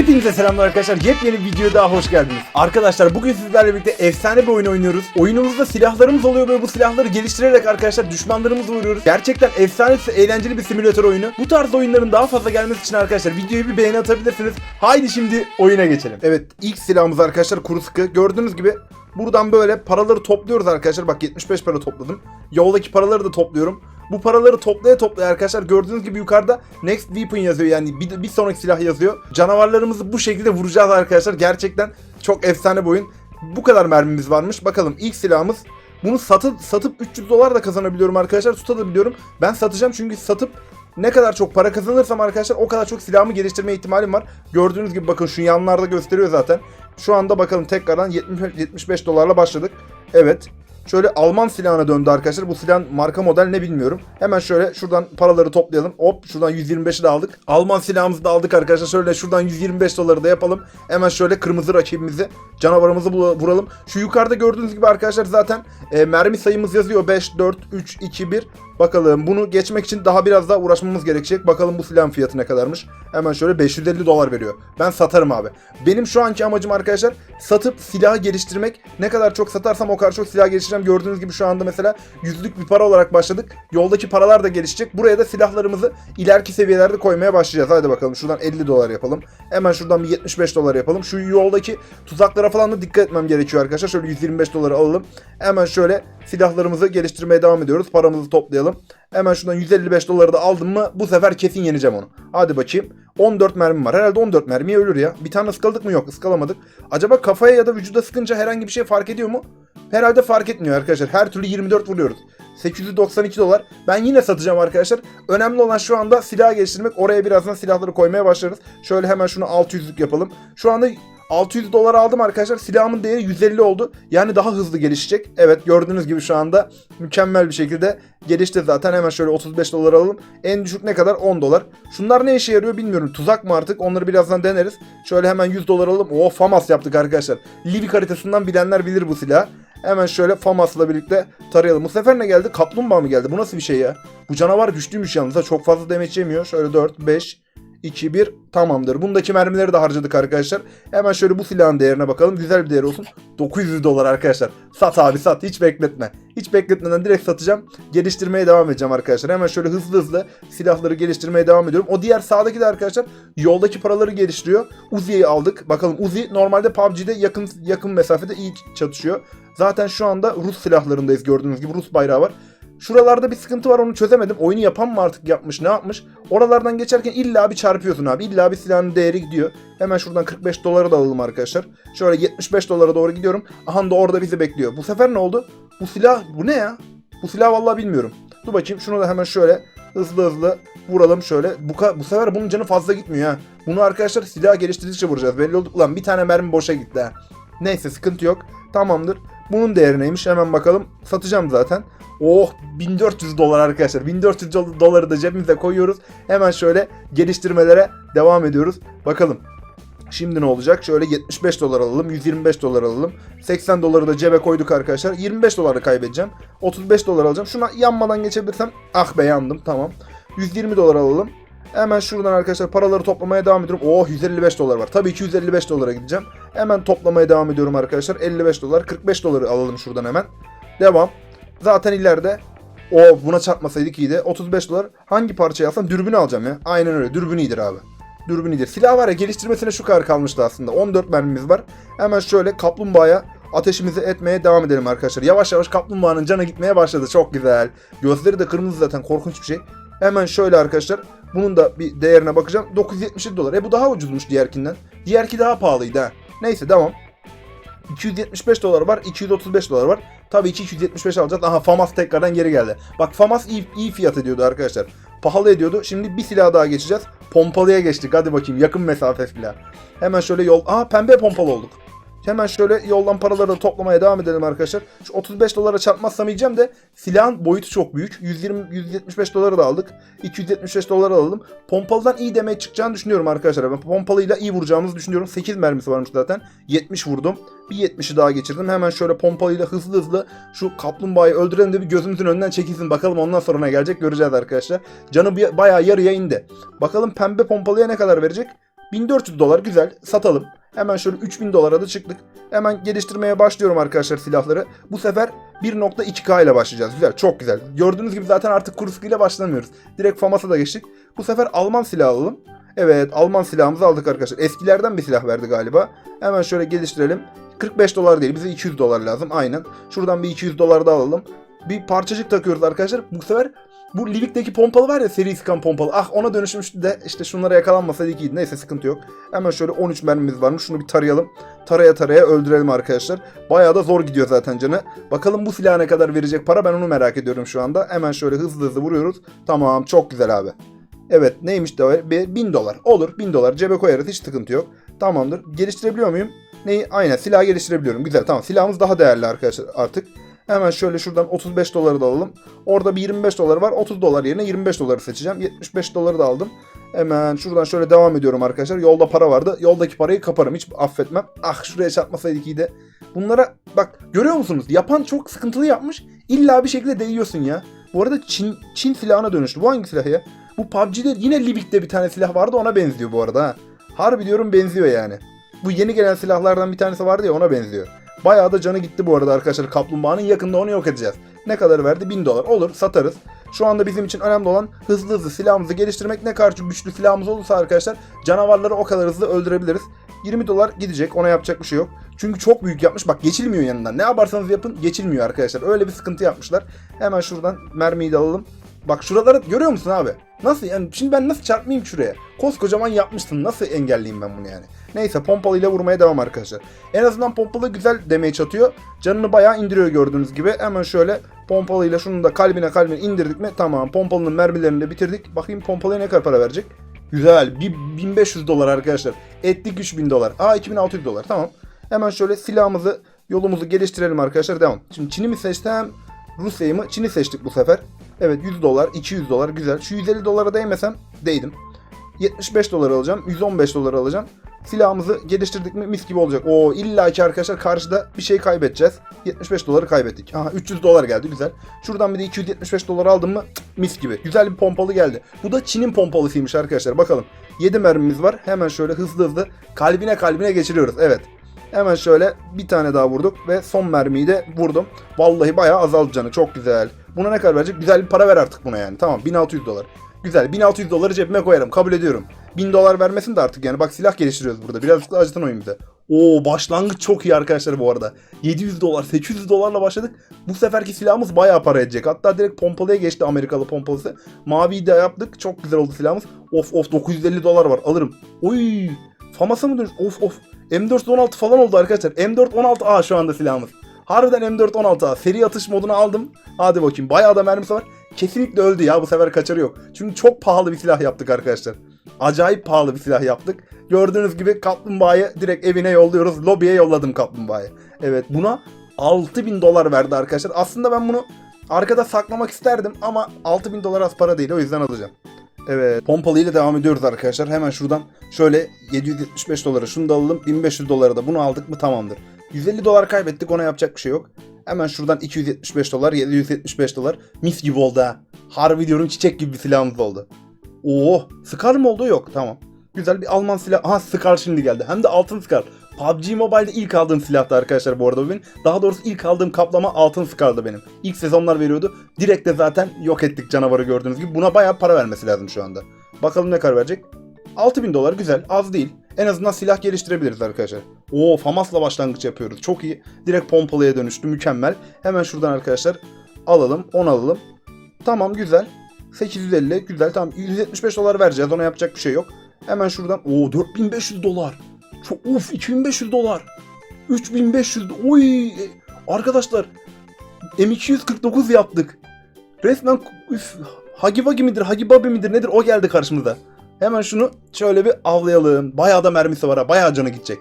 Hepinize selamlar arkadaşlar. Yepyeni bir videoya daha hoş geldiniz. Arkadaşlar bugün sizlerle birlikte efsane bir oyun oynuyoruz. Oyunumuzda silahlarımız oluyor ve bu silahları geliştirerek arkadaşlar düşmanlarımızı vuruyoruz. Gerçekten efsane eğlenceli bir simülatör oyunu. Bu tarz oyunların daha fazla gelmesi için arkadaşlar videoya bir beğeni atabilirsiniz. Haydi şimdi oyuna geçelim. Evet ilk silahımız arkadaşlar kuru sıkı. Gördüğünüz gibi buradan böyle paraları topluyoruz arkadaşlar. Bak 75 para topladım. Yoldaki paraları da topluyorum. Bu paraları toplaya toplaya arkadaşlar gördüğünüz gibi yukarıda next weapon yazıyor yani bir, bir sonraki silah yazıyor. Canavarlarımızı bu şekilde vuracağız arkadaşlar. Gerçekten çok efsane bir oyun. Bu kadar mermimiz varmış. Bakalım ilk silahımız. Bunu satıp satıp 300 dolar da kazanabiliyorum arkadaşlar. Tutabiliyorum. Ben satacağım çünkü satıp ne kadar çok para kazanırsam arkadaşlar o kadar çok silahımı geliştirme ihtimalim var. Gördüğünüz gibi bakın şu yanlarda gösteriyor zaten. Şu anda bakalım tekrardan 70, 75 dolarla başladık. Evet. Şöyle Alman silahına döndü arkadaşlar. Bu silahın marka model ne bilmiyorum. Hemen şöyle şuradan paraları toplayalım. Hop şuradan 125'i de aldık. Alman silahımızı da aldık arkadaşlar. Şöyle şuradan 125 doları da yapalım. Hemen şöyle kırmızı rakibimizi, canavarımızı vuralım. Şu yukarıda gördüğünüz gibi arkadaşlar zaten e, mermi sayımız yazıyor. 5, 4, 3, 2, 1. Bakalım bunu geçmek için daha biraz daha uğraşmamız gerekecek. Bakalım bu silahın fiyatı ne kadarmış. Hemen şöyle 550 dolar veriyor. Ben satarım abi. Benim şu anki amacım arkadaşlar satıp silahı geliştirmek. Ne kadar çok satarsam o kadar çok silah geliştireceğim. Gördüğünüz gibi şu anda mesela yüzlük bir para olarak başladık. Yoldaki paralar da gelişecek. Buraya da silahlarımızı ileriki seviyelerde koymaya başlayacağız. Hadi bakalım şuradan 50 dolar yapalım. Hemen şuradan bir 75 dolar yapalım. Şu yoldaki tuzaklara falan da dikkat etmem gerekiyor arkadaşlar. Şöyle 125 doları alalım. Hemen şöyle silahlarımızı geliştirmeye devam ediyoruz. Paramızı toplayalım. Hemen şuradan 155 doları da aldım mı bu sefer kesin yeneceğim onu. Hadi bakayım. 14 mermim var. Herhalde 14 mermiye ölür ya. Bir tane ıskaladık mı? Yok ıskalamadık. Acaba kafaya ya da vücuda sıkınca herhangi bir şey fark ediyor mu? Herhalde fark etmiyor arkadaşlar. Her türlü 24 vuruyoruz. 892 dolar. Ben yine satacağım arkadaşlar. Önemli olan şu anda silah geliştirmek. Oraya birazdan silahları koymaya başlarız. Şöyle hemen şunu 600'lük yapalım. Şu anda 600 dolar aldım arkadaşlar. Silahımın değeri 150 oldu. Yani daha hızlı gelişecek. Evet gördüğünüz gibi şu anda mükemmel bir şekilde gelişti zaten. Hemen şöyle 35 dolar alalım. En düşük ne kadar? 10 dolar. Şunlar ne işe yarıyor bilmiyorum. Tuzak mı artık? Onları birazdan deneriz. Şöyle hemen 100 dolar alalım. Oo FAMAS yaptık arkadaşlar. Livik haritasından bilenler bilir bu silahı. Hemen şöyle FAMAS'la birlikte tarayalım. Bu sefer ne geldi? Kaplumbağa mı geldi? Bu nasıl bir şey ya? Bu canavar güçlüymüş yalnız. Çok fazla demeç yemiyor. Şöyle 4, 5, 2, 1 tamamdır. Bundaki mermileri de harcadık arkadaşlar. Hemen şöyle bu silahın değerine bakalım. Güzel bir değer olsun. 900 dolar arkadaşlar. Sat abi sat. Hiç bekletme. Hiç bekletmeden direkt satacağım. Geliştirmeye devam edeceğim arkadaşlar. Hemen şöyle hızlı hızlı silahları geliştirmeye devam ediyorum. O diğer sağdaki de arkadaşlar yoldaki paraları geliştiriyor. Uzi'yi aldık. Bakalım Uzi normalde PUBG'de yakın yakın mesafede iyi çatışıyor. Zaten şu anda Rus silahlarındayız gördüğünüz gibi Rus bayrağı var. Şuralarda bir sıkıntı var onu çözemedim. Oyunu yapan mı artık yapmış ne yapmış? Oralardan geçerken illa bir çarpıyorsun abi. İlla bir silahın değeri gidiyor. Hemen şuradan 45 doları da alalım arkadaşlar. Şöyle 75 dolara doğru gidiyorum. Aha da orada bizi bekliyor. Bu sefer ne oldu? Bu silah bu ne ya? Bu silah vallahi bilmiyorum. Dur bakayım şunu da hemen şöyle hızlı hızlı vuralım şöyle. Bu, bu sefer bunun canı fazla gitmiyor ha. Bunu arkadaşlar silah geliştirdikçe vuracağız. Belli oldu. Ulan bir tane mermi boşa gitti ha. Neyse sıkıntı yok. Tamamdır. Bunun değeri neymiş hemen bakalım. Satacağım zaten. Oh 1400 dolar arkadaşlar. 1400 do- doları da cebimize koyuyoruz. Hemen şöyle geliştirmelere devam ediyoruz. Bakalım. Şimdi ne olacak? Şöyle 75 dolar alalım, 125 dolar alalım. 80 doları da cebe koyduk arkadaşlar. 25 doları kaybedeceğim. 35 dolar alacağım. Şuna yanmadan geçebilirsem ah be yandım tamam. 120 dolar alalım. Hemen şuradan arkadaşlar paraları toplamaya devam ediyorum. Oh 155 dolar var. Tabii ki 155 dolara gideceğim. Hemen toplamaya devam ediyorum arkadaşlar. 55 dolar. 45 doları alalım şuradan hemen. Devam. Zaten ileride o buna çarpmasaydık iyiydi. 35 dolar. Hangi parçayı alsam dürbünü alacağım ya. Aynen öyle. Dürbün iyidir abi. Dürbün iyidir. Silah var ya geliştirmesine şu kadar kalmıştı aslında. 14 mermimiz var. Hemen şöyle kaplumbağaya ateşimizi etmeye devam edelim arkadaşlar. Yavaş yavaş kaplumbağanın canı gitmeye başladı. Çok güzel. Gözleri de kırmızı zaten korkunç bir şey. Hemen şöyle arkadaşlar. Bunun da bir değerine bakacağım. 977 dolar. E bu daha ucuzmuş diğerkinden. Diğerki daha pahalıydı ha. Neyse devam. 275 dolar var, 235 dolar var. Tabii ki 275 alacağız. Aha FAMAS tekrardan geri geldi. Bak FAMAS iyi, iyi fiyat ediyordu arkadaşlar. Pahalı ediyordu. Şimdi bir silah daha geçeceğiz. Pompalıya geçtik. Hadi bakayım yakın mesafe silah. Hemen şöyle yol... Aha pembe pompalı olduk. Hemen şöyle yoldan paraları da toplamaya devam edelim arkadaşlar. Şu 35 dolara çarpmazsam yiyeceğim de silahın boyutu çok büyük. 120 175 doları da aldık. 275 dolar alalım. Pompalıdan iyi demeye çıkacağını düşünüyorum arkadaşlar. Ben pompalıyla iyi vuracağımızı düşünüyorum. 8 mermisi varmış zaten. 70 vurdum. Bir 70'i daha geçirdim. Hemen şöyle pompalıyla hızlı hızlı şu kaplumbağayı öldürelim de bir gözümüzün önünden çekilsin. Bakalım ondan sonra ne gelecek göreceğiz arkadaşlar. Canı bayağı yarıya indi. Bakalım pembe pompalıya ne kadar verecek? 1400 dolar güzel satalım. Hemen şöyle 3000 dolara da çıktık. Hemen geliştirmeye başlıyorum arkadaşlar silahları. Bu sefer 1.2K ile başlayacağız. Güzel, çok güzel. Gördüğünüz gibi zaten artık Kursk ile başlamıyoruz. Direkt FAMAS'a da geçtik. Bu sefer Alman silahı alalım. Evet, Alman silahımızı aldık arkadaşlar. Eskilerden bir silah verdi galiba. Hemen şöyle geliştirelim. 45 dolar değil, bize 200 dolar lazım. Aynen. Şuradan bir 200 dolar da alalım. Bir parçacık takıyoruz arkadaşlar. Bu sefer bu Livik'teki pompalı var ya seri sıkan pompalı. Ah ona dönüşmüştü de işte şunlara yakalanmasaydı iyiydi. Neyse sıkıntı yok. Hemen şöyle 13 mermimiz varmış. Şunu bir tarayalım. Taraya taraya öldürelim arkadaşlar. Bayağı da zor gidiyor zaten canı. Bakalım bu silah ne kadar verecek para ben onu merak ediyorum şu anda. Hemen şöyle hızlı hızlı vuruyoruz. Tamam çok güzel abi. Evet neymiş de bir 1000 dolar. Olur 1000 dolar cebe koyarız hiç sıkıntı yok. Tamamdır. Geliştirebiliyor muyum? Neyi? Aynen silah geliştirebiliyorum. Güzel tamam silahımız daha değerli arkadaşlar artık. Hemen şöyle şuradan 35 doları da alalım. Orada bir 25 doları var. 30 dolar yerine 25 doları seçeceğim. 75 doları da aldım. Hemen şuradan şöyle devam ediyorum arkadaşlar. Yolda para vardı. Yoldaki parayı kaparım. Hiç affetmem. Ah şuraya çarpmasaydık iyi de. Bunlara bak görüyor musunuz? Yapan çok sıkıntılı yapmış. İlla bir şekilde değiyorsun ya. Bu arada Çin, Çin silahına dönüştü. Bu hangi silah ya? Bu PUBG'de yine Libik'te bir tane silah vardı ona benziyor bu arada ha. Harbi diyorum benziyor yani. Bu yeni gelen silahlardan bir tanesi vardı ya ona benziyor. Bayağı da canı gitti bu arada arkadaşlar kaplumbağanın yakında onu yok edeceğiz. Ne kadar verdi? 1000 dolar. Olur satarız. Şu anda bizim için önemli olan hızlı hızlı silahımızı geliştirmek. Ne kadar güçlü silahımız olursa arkadaşlar canavarları o kadar hızlı öldürebiliriz. 20 dolar gidecek ona yapacak bir şey yok. Çünkü çok büyük yapmış. Bak geçilmiyor yanından. Ne yaparsanız yapın geçilmiyor arkadaşlar. Öyle bir sıkıntı yapmışlar. Hemen şuradan mermiyi de alalım. Bak şuraları görüyor musun abi? Nasıl yani şimdi ben nasıl çarpmayayım şuraya? Koskocaman yapmıştın nasıl engelleyeyim ben bunu yani? Neyse pompalıyla vurmaya devam arkadaşlar. En azından pompalı güzel damage atıyor. Canını bayağı indiriyor gördüğünüz gibi. Hemen şöyle pompalıyla şunu da kalbine kalbine indirdik mi? Tamam pompalının mermilerini de bitirdik. Bakayım pompalıya ne kadar para verecek? Güzel. Bir 1500 dolar arkadaşlar. Ettik 3000 dolar. Aa 2600 dolar tamam. Hemen şöyle silahımızı yolumuzu geliştirelim arkadaşlar devam. Şimdi Çin'i mi seçtim? Rusya'yı mı? Çin'i seçtik bu sefer. Evet 100 dolar, 200 dolar güzel. Şu 150 dolara değmesem değdim. 75 dolar alacağım, 115 dolar alacağım. Silahımızı geliştirdik mi mis gibi olacak. Oo illa ki arkadaşlar karşıda bir şey kaybedeceğiz. 75 doları kaybettik. Aha 300 dolar geldi güzel. Şuradan bir de 275 dolar aldım mı mis gibi. Güzel bir pompalı geldi. Bu da Çin'in pompalısıymış arkadaşlar bakalım. 7 mermimiz var. Hemen şöyle hızlı hızlı kalbine kalbine geçiriyoruz. Evet. Hemen şöyle bir tane daha vurduk ve son mermiyi de vurdum. Vallahi bayağı azaldı canı. Çok güzel. Buna ne kadar verecek? Güzel bir para ver artık buna yani. Tamam 1600 dolar. Güzel 1600 doları cebime koyarım. Kabul ediyorum. 1000 dolar vermesin de artık yani. Bak silah geliştiriyoruz burada. Birazcık da acıtın oyun bize. Oo başlangıç çok iyi arkadaşlar bu arada. 700 dolar 800 dolarla başladık. Bu seferki silahımız bayağı para edecek. Hatta direkt pompalıya geçti Amerikalı pompalısı. Maviyi de yaptık. Çok güzel oldu silahımız. Of of 950 dolar var. Alırım. Oy. Famasa mı dönüş? Of of. M416 falan oldu arkadaşlar. M416A şu anda silahımız. Harbiden M416A. Seri atış modunu aldım. Hadi bakayım. Bayağı da mermisi var. Kesinlikle öldü ya. Bu sefer kaçarı yok. Çünkü çok pahalı bir silah yaptık arkadaşlar. Acayip pahalı bir silah yaptık. Gördüğünüz gibi kaplumbağayı direkt evine yolluyoruz. Lobiye yolladım kaplumbağayı. Evet buna 6000 dolar verdi arkadaşlar. Aslında ben bunu arkada saklamak isterdim ama 6000 dolar az para değil. O yüzden alacağım. Evet. Pompalı ile devam ediyoruz arkadaşlar. Hemen şuradan şöyle 775 dolara şunu da alalım. 1500 dolara da bunu aldık mı tamamdır. 150 dolar kaybettik ona yapacak bir şey yok. Hemen şuradan 275 dolar 775 dolar. Mis gibi oldu ha. Harbi diyorum çiçek gibi bir silahımız oldu. Oo, Scar mı oldu? Yok tamam. Güzel bir Alman silah. Aha Scar şimdi geldi. Hem de altın Scar. PUBG Mobile'de ilk aldığım silahtı arkadaşlar bu arada benim. Daha doğrusu ilk aldığım kaplama altın Scar'dı benim. İlk sezonlar veriyordu. Direkt de zaten yok ettik canavarı gördüğünüz gibi. Buna bayağı para vermesi lazım şu anda. Bakalım ne kadar verecek. 6000 dolar güzel az değil. En azından silah geliştirebiliriz arkadaşlar. Oo FAMAS'la başlangıç yapıyoruz. Çok iyi. Direkt pompalıya dönüştü. Mükemmel. Hemen şuradan arkadaşlar alalım. 10 alalım. Tamam güzel. 850 güzel tamam 175 dolar vereceğiz ona yapacak bir şey yok. Hemen şuradan o 4500 dolar. Çok uf 2500 dolar. 3500 oy e, arkadaşlar M249 yaptık. Resmen üf Hagi Wagi midir Hagi Babi midir nedir o geldi karşımıza. Hemen şunu şöyle bir avlayalım. Bayağı da mermisi var ha bayağı canı gidecek.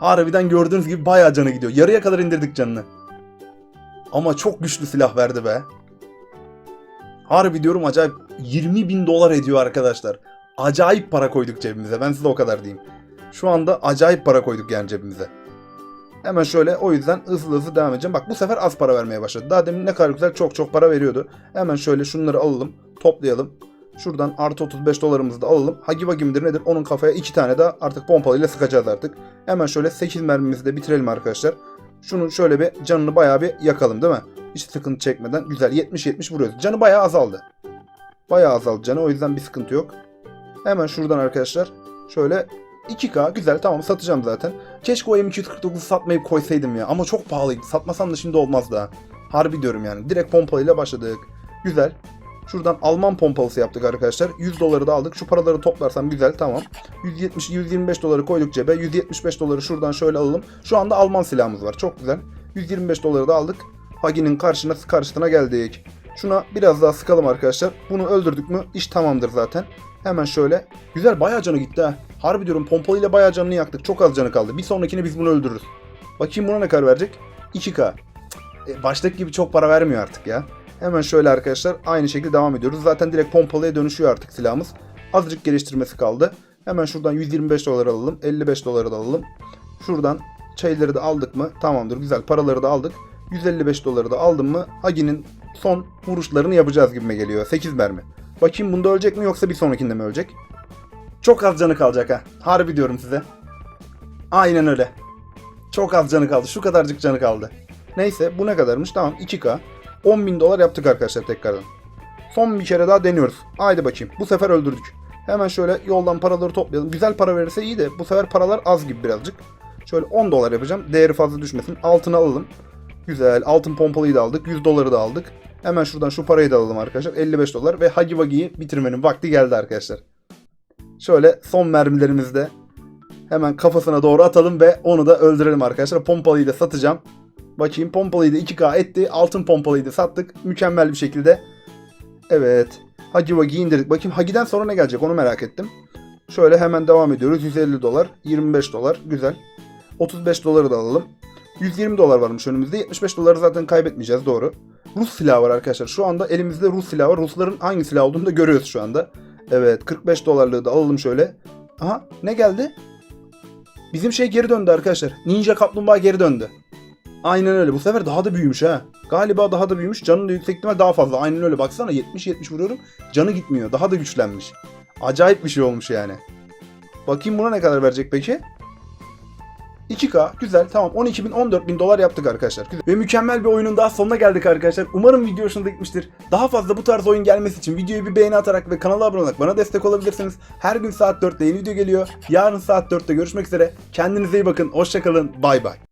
Harbiden gördüğünüz gibi bayağı canı gidiyor. Yarıya kadar indirdik canını. Ama çok güçlü silah verdi be. Harbi diyorum acayip 20 bin dolar ediyor arkadaşlar. Acayip para koyduk cebimize ben size o kadar diyeyim. Şu anda acayip para koyduk yani cebimize. Hemen şöyle o yüzden hızlı hızlı devam edeceğim. Bak bu sefer az para vermeye başladı. Daha demin ne kadar güzel çok çok para veriyordu. Hemen şöyle şunları alalım toplayalım. Şuradan artı 35 dolarımızı da alalım. Hagi Wagi midir nedir? Onun kafaya iki tane de artık pompalıyla sıkacağız artık. Hemen şöyle 8 mermimizi de bitirelim arkadaşlar. Şunun şöyle bir canını bayağı bir yakalım değil mi? Hiç sıkıntı çekmeden. Güzel 70-70 vuruyoruz. Canı bayağı azaldı. Bayağı azaldı canı o yüzden bir sıkıntı yok. Hemen şuradan arkadaşlar şöyle 2K güzel tamam satacağım zaten. Keşke o M249 satmayıp koysaydım ya ama çok pahalıydı. Satmasam da şimdi olmazdı ha. Harbi diyorum yani. Direkt pompalıyla başladık. Güzel. Şuradan Alman pompalısı yaptık arkadaşlar. 100 doları da aldık. Şu paraları toplarsam güzel tamam. 170 125 doları koyduk cebe. 175 doları şuradan şöyle alalım. Şu anda Alman silahımız var. Çok güzel. 125 doları da aldık. Hagi'nin karşına karşısına geldik. Şuna biraz daha sıkalım arkadaşlar. Bunu öldürdük mü iş tamamdır zaten. Hemen şöyle. Güzel bayağı canı gitti ha. Harbi diyorum pompalıyla bayağı canını yaktık. Çok az canı kaldı. Bir sonrakini biz bunu öldürürüz. Bakayım buna ne kadar verecek? 2K. E, baştaki gibi çok para vermiyor artık ya. Hemen şöyle arkadaşlar aynı şekilde devam ediyoruz. Zaten direkt pompalıya dönüşüyor artık silahımız. Azıcık geliştirmesi kaldı. Hemen şuradan 125 dolar alalım. 55 doları da alalım. Şuradan çayları da aldık mı? Tamamdır güzel paraları da aldık. 155 doları da aldım mı? Hagi'nin son vuruşlarını yapacağız gibime geliyor. 8 mermi. Bakayım bunda ölecek mi yoksa bir sonrakinde mi ölecek? Çok az canı kalacak ha. Harbi diyorum size. Aynen öyle. Çok az canı kaldı. Şu kadarcık canı kaldı. Neyse bu ne kadarmış? Tamam 2K. 10 bin dolar yaptık arkadaşlar tekrardan. Son bir kere daha deniyoruz. Haydi bakayım. Bu sefer öldürdük. Hemen şöyle yoldan paraları toplayalım. Güzel para verirse iyi de bu sefer paralar az gibi birazcık. Şöyle 10 dolar yapacağım. Değeri fazla düşmesin. Altını alalım. Güzel. Altın pompalıyı da aldık. 100 doları da aldık. Hemen şuradan şu parayı da alalım arkadaşlar. 55 dolar ve Hagi Wagi'yi bitirmenin vakti geldi arkadaşlar. Şöyle son mermilerimizi de hemen kafasına doğru atalım ve onu da öldürelim arkadaşlar. Pompalıyı da satacağım. Bakayım pompalıyı da 2K etti. Altın pompalıyı da sattık. Mükemmel bir şekilde. Evet. Hagi Wagi'yi indirdik. Bakayım Hagi'den sonra ne gelecek onu merak ettim. Şöyle hemen devam ediyoruz. 150 dolar. 25 dolar. Güzel. 35 doları da alalım. 120 dolar varmış önümüzde. 75 doları zaten kaybetmeyeceğiz doğru. Rus silahı var arkadaşlar. Şu anda elimizde Rus silahı var. Rusların hangi silah olduğunu da görüyoruz şu anda. Evet 45 dolarlığı da alalım şöyle. Aha ne geldi? Bizim şey geri döndü arkadaşlar. Ninja kaplumbağa geri döndü. Aynen öyle. Bu sefer daha da büyümüş ha. Galiba daha da büyümüş. Canın da yüksek daha fazla. Aynen öyle. Baksana 70-70 vuruyorum. Canı gitmiyor. Daha da güçlenmiş. Acayip bir şey olmuş yani. Bakayım buna ne kadar verecek peki? 2K güzel tamam 12 bin 14 bin dolar yaptık arkadaşlar. Güzel. Ve mükemmel bir oyunun daha sonuna geldik arkadaşlar. Umarım video hoşunuza gitmiştir. Daha fazla bu tarz oyun gelmesi için videoyu bir beğeni atarak ve kanala abone olarak bana destek olabilirsiniz. Her gün saat 4'te yeni video geliyor. Yarın saat 4'te görüşmek üzere. Kendinize iyi bakın. Hoşçakalın. Bay bay.